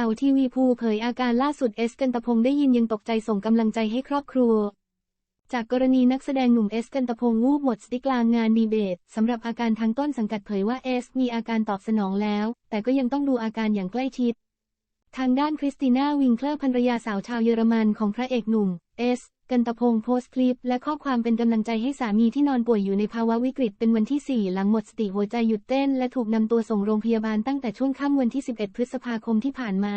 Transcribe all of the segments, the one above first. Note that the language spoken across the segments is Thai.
ตาทีวีภูเผยอาการล่าสุดเอสกันตพงได้ยินยังตกใจส่งกำลังใจให้ครอบครัว จากกรณีนักแสดงหนุ่มเอสกันตพงงูบหมดสติกลางงานดีเบตสำหรับอาการทางต้นสังกัดเผยว่าเอสมีอาการตอบสนองแล้ว แต่ก็ยังต้องดูอาการอย่างใกล้ชิด ทางด้านคริสติน่าวิงเคลอร์ภรรยาสาวชาวเยอรมันของพระเอกหนุ่ม เอสกันตพงโพสต์คลิป และข้อความเป็นกำลังใจให้สามีที่นอนป่วยอยู่ในภาวะวิกฤตเป็นวันที่ 4 หลังหมดสติหัวใจหยุดเต้น และถูกนำตัวส่งโรงพยาบาลตั้งแต่ช่วงค่ำวันที่ 11 พฤษภาคมที่ผ่านมา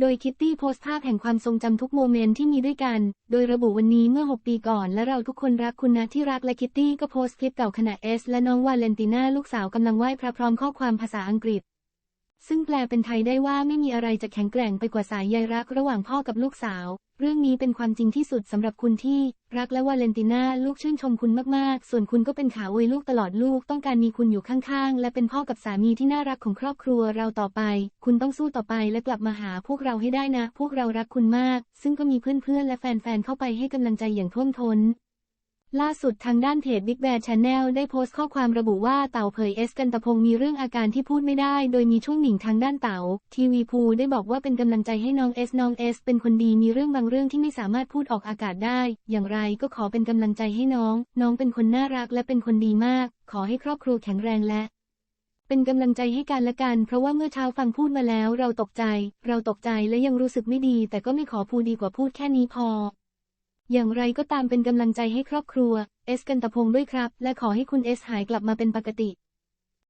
โดยคิตตี้โพสต์ภาพแห่งความทรงจำทุกโมเมนต์ที่มีด้วยกัน โดยระบุวันนี้เมื่อ 6 ปีก่อน และเราทุกคนรักคุณนะที่รักและคิตตี้ก็โพสต์คลิปเก่าขณะเอสและน้องวาเลนติน่าลูกสาวกำลังไหว้พระพร้อมข้อความภาษาอังกฤษ ซึ่งแปลเป็นไทยได้ว่าไม่มีอะไรจะแข็งแกร่งไปกว่าสายใยรักระหว่างพ่อกับลูกสาว เรื่องนี้เป็นความจริงที่สุดสำหรับคุณที่ รักและวาเลนติน่าลูกชื่นชมคุณมากๆ ส่วนคุณก็เป็นขาอวยลูกตลอดลูกต้องการมีคุณอยู่ข้างๆ และเป็นพ่อกับสามีที่น่ารักของครอบครัวเราต่อไป คุณต้องสู้ต่อไปและกลับมาหาพวกเราให้ได้นะ พวกเรารักคุณมาก ซึ่งก็มีเพื่อนๆและแฟนๆเข้าไปให้กำลังใจอย่างท่วมท้น ล่าสุดทางด้านเพจ Big Bear Channel ได้โพสต์ข้อความระบุว่าเต่าเผยเอสกันตะพงมีเรื่องอาการที่พูดไม่ได้ โดยมีช่วงหนิงทางด้านเต่าทีวีพูได้บอกว่าเป็นกำลังใจให้น้องเอสน้องเอสเป็นคนดีมีเรื่องบางเรื่องที่ไม่สามารถพูดออกอากาศได้ อย่างไรก็ขอเป็นกำลังใจให้น้อง น้องเป็นคนน่ารักและเป็นคนดีมาก ขอให้ครอบครัวแข็งแรงและเป็นกำลังใจให้กันและกัน เพราะว่าเมื่อเช้าฟังพูดมาแล้ว เราตกใจ เราตกใจและยังรู้สึกไม่ดี แต่ก็ไม่ขอพูดดีกว่าพูดแค่นี้พอ อย่างไรก็ตามเป็นกำลังใจให้ครอบครัว เอสกันตะพงด้วยครับ และขอให้คุณเอสหายกลับมาเป็นปกติ